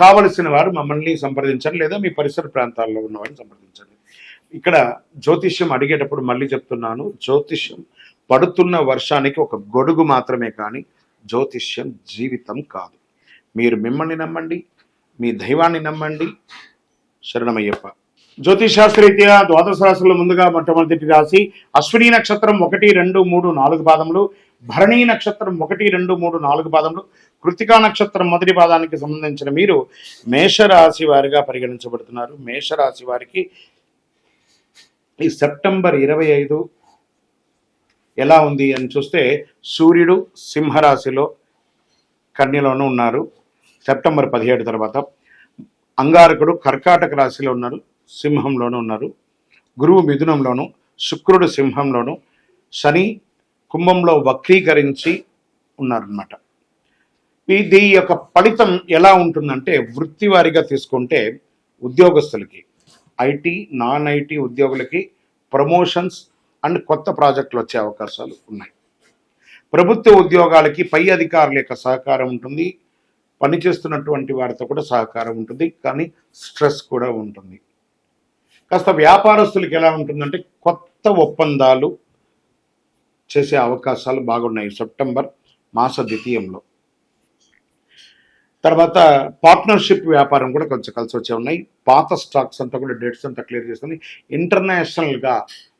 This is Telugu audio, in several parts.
కావలసిన వారు మమ్మల్ని సంప్రదించండి లేదా మీ పరిసర ప్రాంతాల్లో ఉన్న వారిని సంప్రదించండి. ఇక్కడ జ్యోతిష్యం అడిగేటప్పుడు మళ్ళీ చెప్తున్నాను జ్యోతిష్యం పడుతున్న వర్షానికి ఒక గొడుగు మాత్రమే కానీ జ్యోతిష్యం జీవితం కాదు. మీరు మిమ్మల్ని నమ్మండి మీ దైవాన్ని నమ్మండి. శరణమయ్యప్ప. జ్యోతిషాస్త్రరీత్యా ద్వాదశ రాశుల ముందుగా మొట్టమొదటి రాశి అశ్విని నక్షత్రం ఒకటి రెండు మూడు నాలుగు పాదములు. భరణీ నక్షత్రం ఒకటి రెండు మూడు నాలుగు పాదములు కృతికా నక్షత్రం మొదటి పాదానికి సంబంధించిన మీరు మేషరాశి వారిగా పరిగణించబడుతున్నారు. మేషరాశి వారికి ఈ సెప్టెంబర్ ఇరవై ఐదు ఎలా ఉంది అని చూస్తే సూర్యుడు సింహరాశిలో కన్యలోనూ ఉన్నారు. సెప్టెంబర్ పదిహేడు తర్వాత అంగారకుడు కర్కాటక రాశిలో ఉన్నారు సింహంలోనూ ఉన్నారు. గురువు మిథునంలోను శుక్రుడు సింహంలోను శని కుంభంలో వక్రీకరించి ఉన్నారనమాట ఇది యొక్క ఫలితం ఎలా ఉంటుందంటే వృత్తి వారిగా తీసుకుంటే ఉద్యోగస్తులకి ఐటీ నాన్ ఐటీ ఉద్యోగులకి ప్రమోషన్స్ అండ్ కొత్త ప్రాజెక్టులు వచ్చే అవకాశాలు ఉన్నాయి. ప్రభుత్వ ఉద్యోగాలకి పై అధికారుల యొక్క సహకారం ఉంటుంది. పనిచేస్తున్నటువంటి వారితో కూడా సహకారం ఉంటుంది. కానీ స్ట్రెస్ కూడా ఉంటుంది. కాస్త వ్యాపారస్తులకి ఎలా ఉంటుందంటే కొత్త ఒప్పందాలు చేసే అవకాశాలు బాగున్నాయి. సెప్టెంబర్ మాస ద్వితీయంలో. తర్వాత పార్ట్నర్షిప్ వ్యాపారం కూడా కొంచెం కలిసి వచ్చే ఉన్నాయి. పాత స్టాక్స్ అంతా కూడా డేట్స్ అంతా క్లియర్ చేస్తుంది. ఇంటర్నేషనల్గా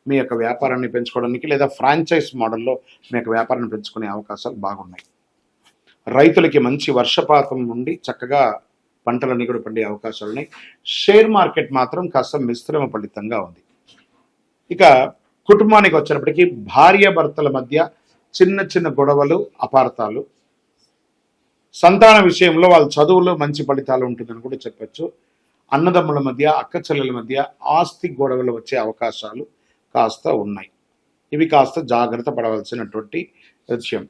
మీ యొక్క వ్యాపారాన్ని పెంచుకోవడానికి లేదా ఫ్రాంచైజ్ మోడల్లో మీ యొక్క వ్యాపారాన్ని పెంచుకునే అవకాశాలు బాగున్నాయి. రైతులకి మంచి వర్షపాతం నుండి చక్కగా పంటలన్నీ కూడా పండే అవకాశాలు ఉన్నాయి. షేర్ మార్కెట్ మాత్రం కాస్త మిశ్రమ ఫలితంగా ఉంది. ఇక కుటుంబానికి వచ్చినప్పటికీ భార్య భర్తల మధ్య చిన్న చిన్న గొడవలు అపార్థాలు. సంతాన విషయంలో వాళ్ళ చదువులో మంచి ఫలితాలు ఉంటుందని కూడా చెప్పచ్చు. అన్నదమ్ముల మధ్య అక్క చెల్లెల మధ్య ఆస్తి గొడవలు వచ్చే అవకాశాలు కాస్త ఉన్నాయి. ఇవి కాస్త జాగ్రత్త పడవలసినటువంటి విషయం.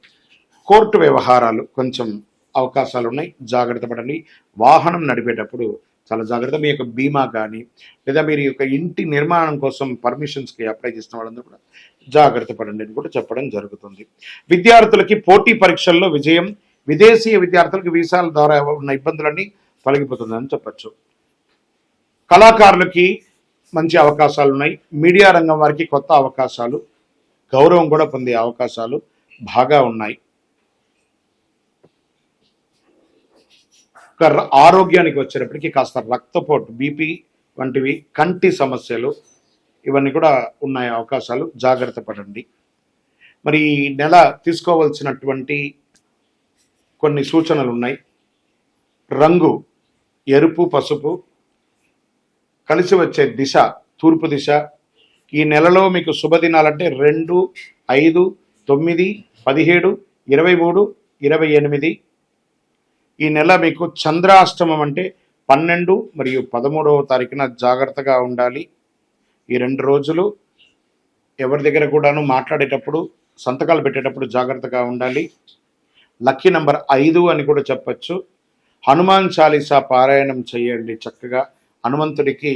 కోర్టు వ్యవహారాలు కొంచెం అవకాశాలు ఉన్నాయి. జాగ్రత్త పడండి. వాహనం నడిపేటప్పుడు చాలా జాగ్రత్త మీ యొక్క బీమా కానీ లేదా మీరు యొక్క ఇంటి నిర్మాణం కోసం పర్మిషన్స్కి అప్లై చేసిన వాళ్ళందరూ కూడా జాగ్రత్త పడండి అని కూడా చెప్పడం జరుగుతుంది. విద్యార్థులకి పోటీ పరీక్షల్లో విజయం విదేశీయ విద్యార్థులకు వీసాల ద్వారా ఉన్న ఇబ్బందులన్నీ తొలగిపోతుందని చెప్పచ్చు. కళాకారులకి మంచి అవకాశాలు ఉన్నాయి. మీడియా రంగం వారికి కొత్త అవకాశాలు గౌరవం కూడా పొందే అవకాశాలు బాగా ఉన్నాయి ఇక ర- ఆరోగ్యానికి వచ్చేటప్పటికి కాస్త రక్తపోటు బీపీ వంటివి కంటి సమస్యలు ఇవన్నీ కూడా ఉన్నాయి అవకాశాలు. జాగ్రత్త పడండి. మరి ఈ నెల తీసుకోవాల్సినటువంటి కొన్ని సూచనలు ఉన్నాయి. రంగు ఎరుపు పసుపు కలిసి వచ్చే దిశ తూర్పు దిశ. ఈ నెలలో మీకు శుభదినాలంటే రెండు ఐదు తొమ్మిది పదిహేడు ఇరవై మూడు ఇరవై ఎనిమిది ఈ నెల మీకు చంద్రాష్టమం అంటే పన్నెండు మరియు పదమూడవ తారీఖున జాగ్రత్తగా ఉండాలి. ఈ రెండు రోజులు ఎవరి దగ్గర కూడాను మాట్లాడేటప్పుడు సంతకాలు పెట్టేటప్పుడు జాగ్రత్తగా ఉండాలి. లక్కీ నెంబర్ ఐదు అని కూడా చెప్పచ్చు. హనుమాన్ చాలీసా పారాయణం చేయండి చక్కగా. హనుమంతుడికి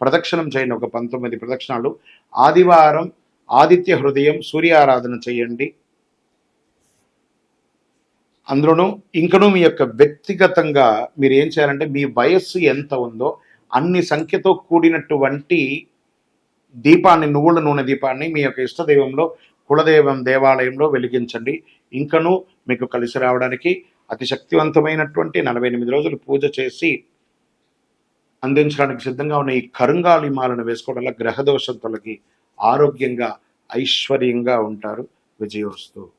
ప్రదక్షిణం చేయండి ఒక పంతొమ్మిది ప్రదక్షిణాలు. ఆదివారం ఆదిత్య హృదయం సూర్య ఆరాధన చేయండి. అందులోనూ ఇంకనూ మీ యొక్క వ్యక్తిగతంగా మీరు ఏం చేయాలంటే మీ వయస్సు ఎంత ఉందో అన్ని సంఖ్యతో కూడినటువంటి దీపాన్ని నువ్వుల నూనె దీపాన్ని మీ యొక్క ఇష్టదైవంలో కులదైవం దేవాలయంలో వెలిగించండి. ఇంకనూ మీకు కలిసి రావడానికి అతి శక్తివంతమైనటువంటి నలభై ఎనిమిది రోజులు పూజ చేసి అందించడానికి సిద్ధంగా ఉన్న ఈ కరుంగాలిమాలను వేసుకోవడం వల్ల గ్రహదోషం తొలగి ఆరోగ్యంగా ఐశ్వర్యంగా ఉంటారు. విజయోస్తు.